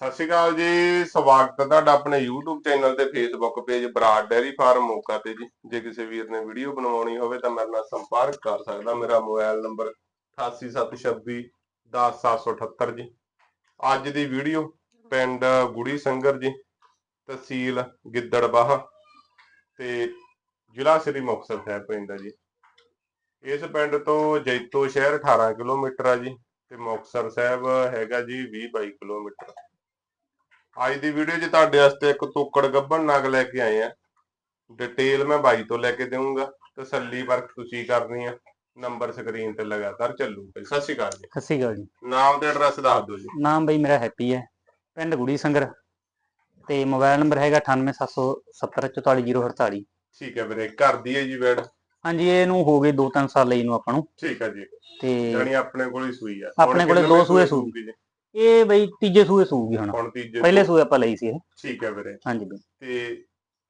ਸਤਿ ਸ਼੍ਰੀ ਅਕਾਲ ਜੀ, ਸਵਾਗਤ ਹੈ ਤੁਹਾਡਾ ਆਪਣੇ YouTube ਚੈਨਲ ਤੇ, Facebook page Brar dairy farm Moga ਤੇ ਜੀ। ਜੇ ਕਿਸੇ ਵੀਰ ਨੇ ਵੀਡੀਓ ਬਣਵਾਉਣੀ ਹੋਵੇ ਤਾਂ ਮੇਰੇ ਨਾਲ ਸੰਪਰਕ ਕਰ ਸਕਦਾ। ਮੇਰਾ ਮੋਬਾਈਲ ਨੰਬਰ 8876 10778 ਜੀ। ਅੱਜ ਦੀ ਵੀਡੀਓ ਪਿੰਡ ਗੁੜੀ ਸੰਗਰ ਜੀ, ਤਹਿਸੀਲ ਗਿੱਦੜਬਾਹ ਤੇ ਜ਼ਿਲ੍ਹਾ ਸ੍ਰੀ ਮੁਕਤਸਰ ਸਾਹਿਬ ਪੈਂਦਾ ਜੀ। ਇਸ ਪਿੰਡ ਤੋਂ ਜੈਤੋ ਸ਼ਹਿਰ 18 ਕਿਲੋਮੀਟਰ ਆ ਜੀ ਤੇ ਮੁਕਤਸਰ ਸਾਹਿਬ ਹੈਗਾ ਜੀ 20 22 ਕਿਲੋਮੀਟਰ। ਅੱਜ ਦੀ ਵੀਡੀਓ 'ਚ ਤੁਹਾਡੇ ਵਾਸਤੇ ਇੱਕ ਤੋਕੜ ਗੱਬਣ ਨਗ ਲੈ ਕੇ ਆਏ ਆ। ਡਿਟੇਲ ਮੈਂ ਬਾਈ ਤੋਂ ਲੈ ਕੇ ਦੇਵਾਂਗਾ ਤਸੱਲੀ ਵਰਕ ਤੁਸੀਂ ਕਰਨੀ ਆ। ਨੰਬਰ ਸਕਰੀਨ ਤੇ ਲਗਾਤਾਰ ਚੱਲੂਗਾ ਸਤਿ ਸ਼੍ਰੀ ਅਕਾਲ ਜੀ। ਸਤਿ ਸ਼੍ਰੀ ਅਕਾਲ ਜੀ। ਨਾਮ ਤੇ ਐਡਰੈਸ ਦੱਸ ਦਿਓ ਜੀ। ਨਾਮ ਬਈ ਮੇਰਾ ਹੈਪੀ ਹੈ। ਪਿੰਡ ਗੁੜੀ ਸੰਗਰ ਤੇ ਮੋਬਾਈਲ ਨੰਬਰ ਹੈਗਾ 9877044048 ਠੀਕ ਹੈ ਵੀਰੇ ਘਰ ਦੀ ਹੈ ਜੀ ਵੈੜ ਹਾਂਜੀ ਇਹਨੂੰ ਹੋ ਗਏ 2-3 ਸਾਲ ਲਈ ਨੂੰ ਆਪਾਂ ਨੂੰ। ਠੀਕ ਹੈ ਜੀ। ਤੇ ਜਾਨੀ ਆਪਣੇ ਕੋਲ ਹੀ ਸੂਈ ਆ। ਆਪਣੇ ਕੋਲੇ ਦੋ ਸੂਏ ਸੂਈ। ਇਹ ਬਈ ਤੀਜੇ ਸੂਏ ਸੂਗੀ ਹੁਣ। ਹੁਣ ਤੀਜੇ ਪਹਿਲੇ ਸੂਏ। ਆਪਾਂ ਲਈ ਸੀ ਇਹ। ਠੀਕ ਹੈ ਵੀਰੇ। ਹਾਂਜੀ ਬਈ। ਤੇ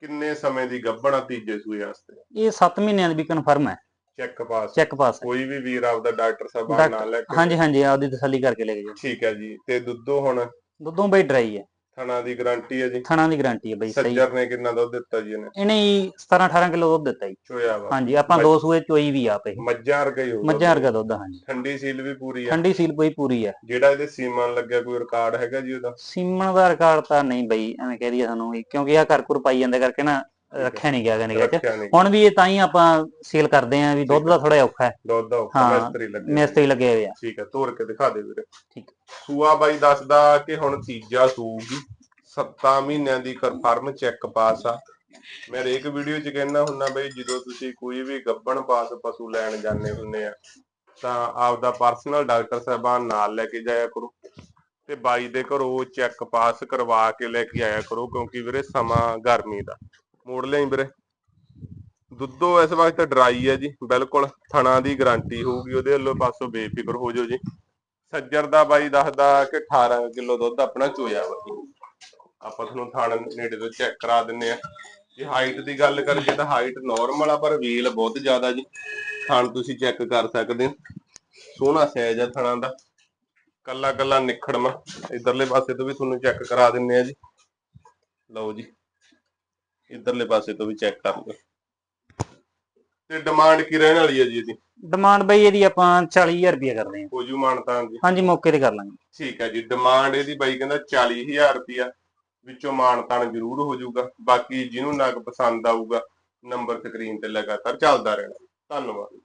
ਕਿੰਨੇ ਸਮੇਂ ਦੀ ਗੱਬਣ ਆ ਤੀਜੇ ਸੂਏ ਵਾਸਤੇ? ਇਹ 7 ਮਹੀਨਿਆਂ ਦੀ ਵੀ ਕਨਫਰਮ ਹੈ। ਚੈੱਕ ਪਾਸ ਚੈੱਕ ਪਾਸ ਕੋਈ ਵੀ ਵੀਰ ਆਪਦਾ ਡਾਕਟਰ ਡਾਕਟਰ- ਨਾਲ ਲੈ ਕੇ ਹਾਂਜੀ ਹਾਂਜੀ ਆਪਦੀ ਤਸੱਲੀ ਕਰਕੇ ਲੈ ਕੇ ਜਾਓ। ਠੀਕ ਹੈ ਜੀ। ਤੇ ਦੁੱਧੋ ਹੁਣ? ਦੁੱਧੋਂ ਬਈ ਡਰਾਈ ਹੈ। ਥਣਾ ਦੀ ਗਾਰੰਟੀ ਹੈ ਜੀ। ਥਣਾ ਦੀ ਗਾਰੰਟੀ ਹੈ ਬਈ ਸਹੀ। ਸੱਜਰ ਨੇ ਕਿੰਨਾ ਦੁੱਧ ਦਿੱਤਾ ਜੀ ਇਹਨੇ? ਇਹਨੇ 17 18 ਕਿਲੋ ਦੁੱਧ ਦਿੱਤਾ ਜੀ। ਚੋਇਆ ਵਾ। ਹਾਂਜੀ ਆਪਾਂ ਦੋ ਸੂਏ ਚੋਈ ਵੀ ਆਪੇ ਮੱਝਾਂ ਵਰਗਾ ਹੀ ਮੱਝਾਂ ਵਰਗਾ ਦੁੱਧ ਹਾਂਜੀ। ਠੰਡੀ ਸੀਲ ਵੀ ਪੂਰੀ ਆ ਠੰਡੀ ਸੀਲ ਬਈ ਪੂਰੀ ਹੈ। ਜਿਹੜਾ ਇਹਦੇ ਸੀਮਨ ਲੱਗਿਆ ਕੋਈ ਰਿਕਾਰਡ ਹੈਗਾ ਜੀ ਉਹਦਾ? ਸੀਮਨ ਦਾ ਰਿਕਾਰਡ ਤਾਂ ਨਹੀਂ ਬਈ ਐਵੇਂ ਕਹਿ ਦਈਏ ਸਾਨੂੰ ਕਿਉਂਕਿ ਆ ਘਰ ਘੁਰ ਪਾਈ ਜਾਂਦੇ ਕਰਕੇ ਨਾ ਰੱਖਿਆ ਨਹੀਂ ਗਿਆ ਗਾ ਨਿਗਾਹ 'ਚ ਰੱਖਿਆ ਨਹੀਂ ਹੁਣ ਵੀ ਇਹ ਤਾਂ ਹੀ ਆਪਾਂ ਸੇਲ ਕਰਦੇ ਆਂ ਵੀ ਦੁੱਧ ਦਾ ਥੋੜਾ ਔਖਾ ਹੈ। ਦੁੱਧ ਦਾ ਹਾਂ। ਮਿਸਤਰੀ ਲੱਗਿਆ ਮਿਸਤਰੀ ਲੱਗੇ ਹੋਏ ਆ। ਠੀਕ ਹੈ ਤੋੜ ਕੇ ਦਿਖਾ ਦੇ ਵੀਰੇ। ਠੀਕ। ਸੂਆ ਬਾਈ ਦੱਸਦਾ ਕਿ ਹੁਣ ਤੀਜਾ ਸੂਗੀ 7 ਮਹੀਨਿਆਂ ਦੀ ਕਨਫਰਮ ਚੈੱਕ ਪਾਸ ਆ। ਮੈਂ ਹਰੇਕ ਵੀਡੀਓ 'ਚ ਕਹਿੰਦਾ ਹੁੰਦਾ ਬਈ ਜਦੋਂ ਤੁਸੀਂ ਕੋਈ ਵੀ ਗੱਬਣ ਪਾਸ ਪਸ਼ੂ ਲੈਣ ਜਾਂਦੇ ਹੁੰਦੇ ਆ ਤਾਂ ਆਪਦਾ ਪਰਸਨਲ ਡਾਕਟਰ ਸਾਹਿਬਾਨ ਨਾਲ ਲੈ ਕੇ ਜਾਇਆ ਕਰੋ। ਤੇ ਬਾਈ ਦੇ ਘਰੋਂ ਚੈੱਕ ਪਾਸ ਕਰਵਾ ਕੇ ਲੈ ਕੇ ਆਇਆ ਕਰੋ ਕਿਉਂਕਿ ਵੀਰੇ ਸਮਾਂ ਗਰਮੀ ਦਾ। ਮੋੜ ਲਿਆਈ ਵੀਰੇ। ਦੁੱਧੋ ਇਸ ਵਕਤ ਡਰਾਈ ਹੈ ਜੀ, ਬਿਲਕੁਲ ਥਣਾ ਦੀ ਗਾਰੰਟੀ ਹੋਊਗੀ, ਉਹਦੇ ਵੱਲੋਂ ਪਾਸੋਂ ਬੇਫਿਕਰ ਹੋ ਜਾਓ ਜੀ। ਸੱਜਰ ਦਾ ਬਾਈ ਦੱਸਦਾ ਕਿ 18 ਕਿਲੋ ਦੁੱਧ ਆਪਣਾ ਚੋਇਆ ਵਾ ਜੀ। ਆਪਾਂ ਤੁਹਾਨੂੰ ਥਣ ਨੇੜੇ ਤੋਂ ਚੈੱਕ ਕਰਾ ਦਿੰਨੇ ਆ ਜੇ ਹਾਈਟ ਦੀ ਗੱਲ ਕਰੀਏ ਤਾਂ ਹਾਈਟ ਨਾਰਮਲ ਆ, ਪਰ ਵੀਲ ਬਹੁਤ ਜ਼ਿਆਦਾ ਜੀ। ਥਣ ਤੁਸੀਂ ਚੈੱਕ ਕਰ ਸਕਦੇ ਹੋ। ਸੋਹਣਾ ਸਾਈਜ਼ ਆ ਥਣਾਂ ਦਾ। ਕੱਲਾ ਕੱਲਾ ਨਿਖੜਮਾ। ਇਧਰਲੇ ਪਾਸੇ ਤੋਂ ਵੀ ਤੁਹਾਨੂੰ ਚੈੱਕ ਕਰਾ ਦਿੰਨੇ ਆ ਜੀ। ਲਓ ਜੀ। ਇਧਰਲੇ ਪਾਸੇ ਤੋਂ ਵੀ ਚੈੱਕ ਕਰ ਲਓ। ਤੇ ਡਿਮਾਂਡ ਕੀ ਰਹਿਣ ਵਾਲੀ ਹੈ ਜੀ ਇਹਦੀ? ਡਿਮਾਂਡ ਬਈ ਇਹਦੀ ਆਪਾਂ 40000 ਰੁਪਏ ਕਰਦੇ ਆਂ ਹੋ। ਜੂ ਮਾਨਤਾਨ ਜੀ ਹਾਂਜੀ ਮੌਕੇ ਤੇ ਕਰ ਲਾਂਗੇ। ਠੀਕ ਹੈ ਜੀ ਡਿਮਾਂਡ ਇਹਦੀ ਬਾਈ ਕਹਿੰਦਾ 40000 ਰੁਪਿਆ ਵਿੱਚੋਂ ਮਾਨਤਾਨ ਜ਼ਰੂਰ ਹੋ ਜਾਊਗਾ ਬਾਕੀ ਜਿਹਨੂੰ ਨਗ ਪਸੰਦ ਆਊਗਾ ਨੰਬਰ ਸਕਰੀਨ ਤੇ ਲਗਾਤਾਰ ਚੱਲਦਾ ਰਹਿਣਾ। ਧੰਨਵਾਦ।